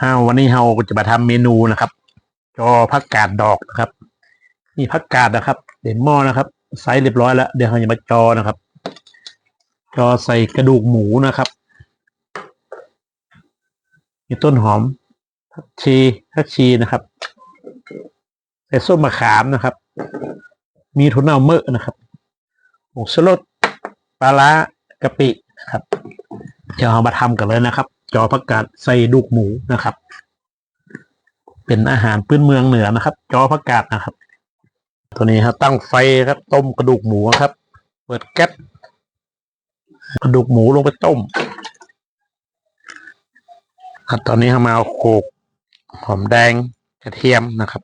อ้าวันนี้เราจะมาทำเมนูนะครับ จอผักกาดดอกนะครับนี่ผักกาดนะครับ เด่นหม้อนะครับไซส์เรียบร้อยแล้วเดี๋ยวเราจะมาจอนะครับ จอใส่กระดูกหมูนะครับมีต้นหอมผักชีผักชีนะครับ ใส่ส้มมะขามนะครับ มีถั่วเน่าเมอะนะครับผงชูรสปลาร้ากะปินะครับ เดี๋ยวเรามาทำกันเลยนะครับ จอผักกาดใส่ดูกหมูนะครับ เป็นอาหารพื้นเมืองเหนือนะครับ จอผักกาดนะครับ ตัวนี้ครับตั้งไฟครับ ต้มกระดูกหมูครับ เปิดแก๊สกระดูกหมูลงไปต้มครับตอนนี้เรามาเอาโขกหอมแดงกระเทียมนะครับ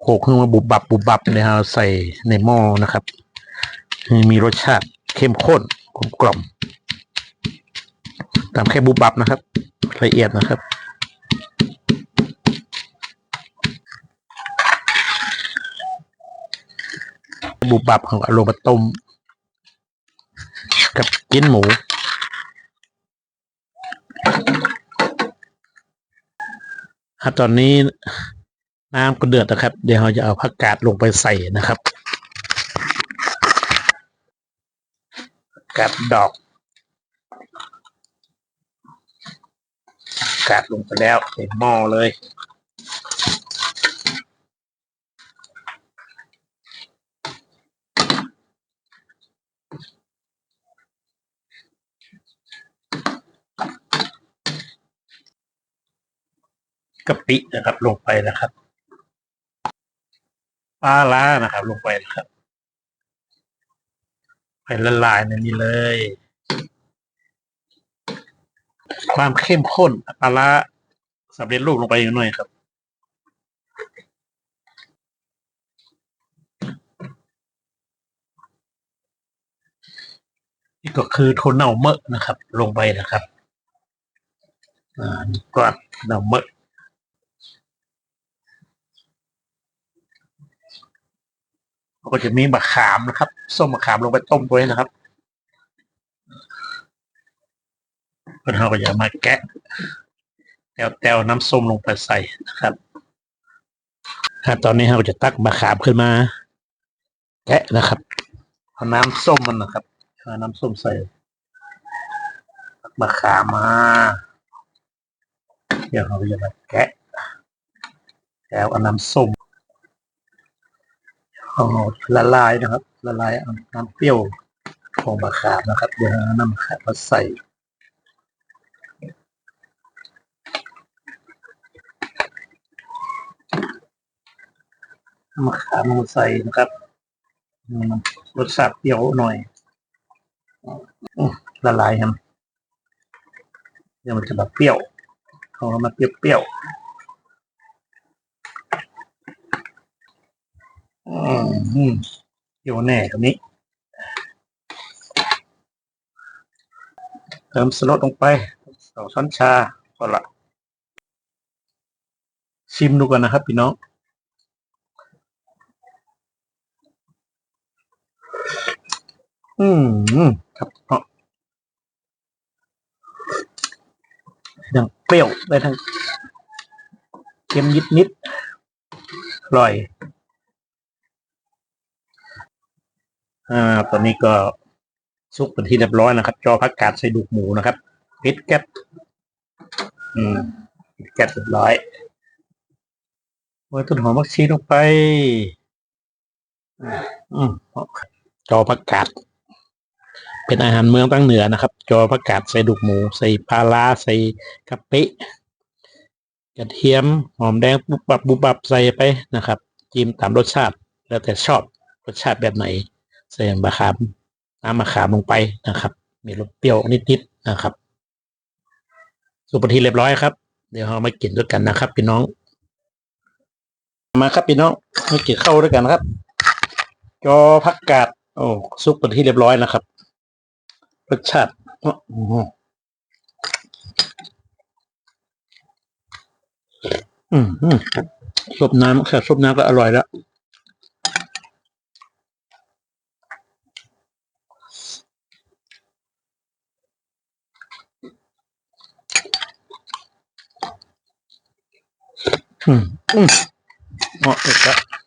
โขกขึ้นมาบุบบับบุบบับเนี่ยเราใส่ในหม้อนะครับ มีรสชาติเข้มข้นกลมกล่อม ตามแค่บุบบับนะครับ ละเอียดนะครับบุบบับของอารมณ์ต้มกับกินหมูครับตอนนี้น้ำก็เดือดนะครับ เดี๋ยวเราจะเอาผักกาดลงไปใส่นะครับผักกาดดอก กาดลงไปแล้วเต็มหม้อเลย กะปินะครับลงไปนะครับปลาล้านะครับ ลงไปนะครับไปละลายในนี้เลย ความเข้มข้นปลาร้าสำเร็จรูปลงไปอีกหน่อยครับนี่ก็คือโทนเน่าเมะนะครับ ลงไปนะครับอ่าก้อนเน่าเมะก็จะมีมะขามนะครับ ส้มมะขามลงไปต้มด้วยนะครับ เราก็จะมาแกะแต้วแต้วน้ำส้มลงไปใส่นะครับครับตอนนี้เราจะตักมะขามขึ้นมา แกะนะครับเอาน้ำส้มมันนะครับเอาน้ำส้มใส่ตักมะขามมาเดี๋ยวเราจะมาแกะแล้วเอาน้ำส้มเอาละลายนะครับ ละลายเอาน้ำเปรี้ยวของมะขามนะครับ เดี๋ยวเอาน้ำมะขามมาใส่ มะขามลงใส่นะครับรสชาติเปรี้ยวหน่อยอละลายครับเดี๋ยวมันจะแบบเปรี้ยวเขาก็มาเปรี้ยวๆอืมอืมเปรี้ยวแน่ตรงนี้ เติมสลดลงไปสองช้อนชาก็ละชิมดูกันนะครับพี่น้อง อืมครับเพราะทั้งเปรี้ยวได้ทั้งเค็มนิดนิดอร่อย อ่า ตอนนี้ก็ซุกเป็นที่เรียบร้อยนะครับ จอผักกาดใส่ดูกหมูนะครับปิดแก๊สอืมปิดแก๊สเรียบร้อยโอ้ยต้นหอมมักชีลงไป อืมจอผักกาด เป็นอาหารเมืองตั้งเหนือนะครับ จอผักกาดใส่ดุกหมู ใส่ปลาร้าใส่กะปิกระเทียมหอมแดงบุบบับบุบบับใส่ไปนะครับจิ้มตามรสชาติ แล้วแต่ชอบรสชาติแบบไหน ใส่มะขามน้ำมะขามลงไปนะครับ มีรสเปรี้ยวนิดๆนะครับ สุปทีเรียบร้อยครับ เดี๋ยวเรามากินด้วยกันนะครับ พี่น้อง มาครับพี่น้องมากินเข้าด้วยกันนะครับ จอผักกาดโอ้ซุปเป็นที่เรียบร้อยนะครับ รสชาติอื้ออืมอืมซบน้ำแค่ซบน้ำก็อร่อยแล้ว อืม อืมเหมาะเลยครับ